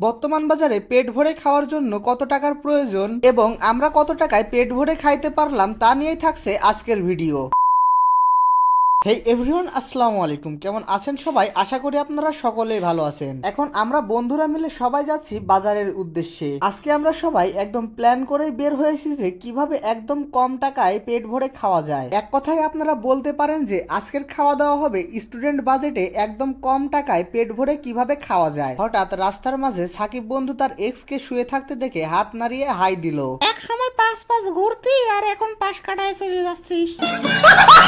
বর্তমান বাজারে পেট ভরে খাওয়ার জন্য কত টাকার প্রয়োজন এবং আমরা কত টাকায় পেট ভরে খাইতে পারলাম তা নিয়েই থাকছে আজকের ভিডিও। হেই এভরিওয়ান আসসালামু আলাইকুম। কেমন আছেন সবাই? আশা করি আপনারা সকলেই ভালো আছেন। এখন আমরা বন্ধুরা মিলে সবাই যাচ্ছি বাজারের উদ্দেশ্যে। আজকে আমরা সবাই একদম প্ল্যান করে বের হয়েছি যে কীভাবে একদম কম টাকায় পেট ভরে খাওয়া যায়। এক কথায় আপনারা বলতে পারেন যে আজকের খাওয়া দাওয়া হবে স্টুডেন্ট বাজেটে একদম কম টাকায় পেট ভরে কীভাবে খাওয়া যায়। হঠাৎ রাস্তার মাঝে সাকিব বন্ধু তার এক্স কে শুয়ে থাকতে দেখে হাত নাড়িয়ে হাই দিল। এক সময় পাঁচ পাঁচ ঘুরতি আর এখন পাশ কাটায় চলে যাচ্ছিস।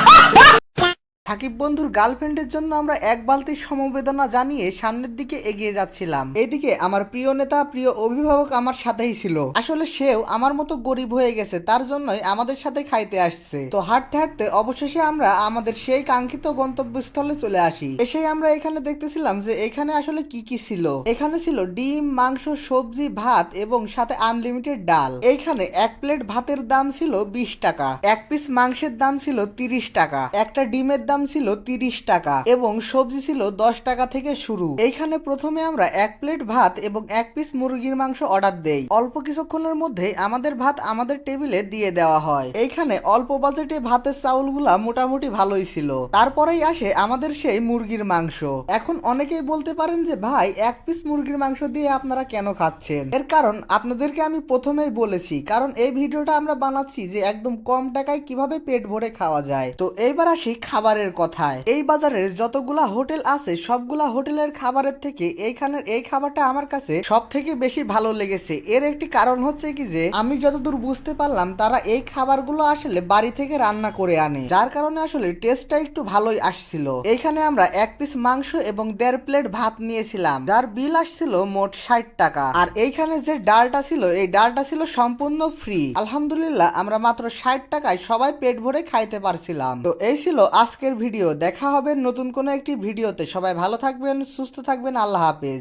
সাকিব বন্ধুর গার্লফ্রেন্ডের জন্য আমরা এক বালতির সমবেদনা জানিয়ে সামনের দিকে এগিয়ে যাচ্ছিলাম। এদিকে আমার প্রিয় নেতা, প্রিয় অভিভাবক আমার সাথেই ছিল। আসলে সেও আমার মতো গরিব হয়ে গেছে, তার জন্যই আমাদের সাথে খাইতে আসছে। তো হাঁটতে হাঁটতে অবশেষে আমরা আমাদের সেই কাঙ্ক্ষিত গন্তব্যস্থলে চলে আসি। এসেই আমরা এখানে দেখতেছিলাম যে এখানে আসলে কি কি ছিল। এখানে ছিল ডিম, মাংস, সবজি, ভাত এবং সাথে আনলিমিটেড ডাল। এইখানে এক প্লেট ভাতের দাম ছিল বিশ টাকা, এক পিস মাংসের দাম ছিল তিরিশ টাকা, একটা ডিমের দাম ছিল তিরিশ টাকা এবং সবজি ছিল দশ টাকা থেকে শুরু। এইখানে প্রথমে আমরা এক প্লেট ভাত এবং এক পিস মুরগির মাংস অর্ডার দেই। অল্প কিছুক্ষণের মধ্যে আমাদের ভাত আমাদের টেবিলে দিয়ে দেওয়া হয়। এইখানে অল্প বাজেটে ভাতের চাউলগুলা মোটামুটি ভালোই ছিল। তারপরেই আসে আমাদের সেই মুরগির মাংস। এখন অনেকেই বলতে পারেন যে, ভাই, এক পিস মুরগির মাংস দিয়ে আপনারা কেন খাচ্ছেন? এর কারণ আপনাদেরকে আমি প্রথমেই বলেছি, কারণ এই ভিডিওটা আমরা বানাচ্ছি যে, একদম কম টাকায় কীভাবে পেট ভরে খাওয়া যায়। তো এইবার আসি খাবারের কথায়। এই বাজারের যতগুলা হোটেল আছে, সবগুলা হোটেলের খাবারের থেকে এইখানের এই খাবারটা আমার কাছে সব থেকে বেশি ভালো লেগেছে। এর একটি কারণ হচ্ছে কি যে, আমি যতদূর বুঝতে পারলাম, তারা এই খাবারগুলো আসলে বাড়ি থেকে রান্না করে আনে। যার কারণে আসলে টেস্টটা একটু ভালোই আসছিল। এইখানে আমরা এক পিস মাংস এবং দেড় প্লেট ভাত নিয়েছিলাম, যার বিল আসছিল মোট ষাট টাকা। আর এইখানে যে ডালটা ছিল, এই ডালটা ছিল সম্পূর্ণ ফ্রি। আলহামদুলিল্লাহ, আমরা মাত্র ষাট টাকায় সবাই পেট ভরে খাইতে পারছিলাম। তো এই ছিল আজকের ভিডিও। দেখা হবে নতুন কোনো একটি ভিডিওতে। সবাই ভালো থাকবেন সুস্থ থাকবেন। আল্লাহ হাফেজ।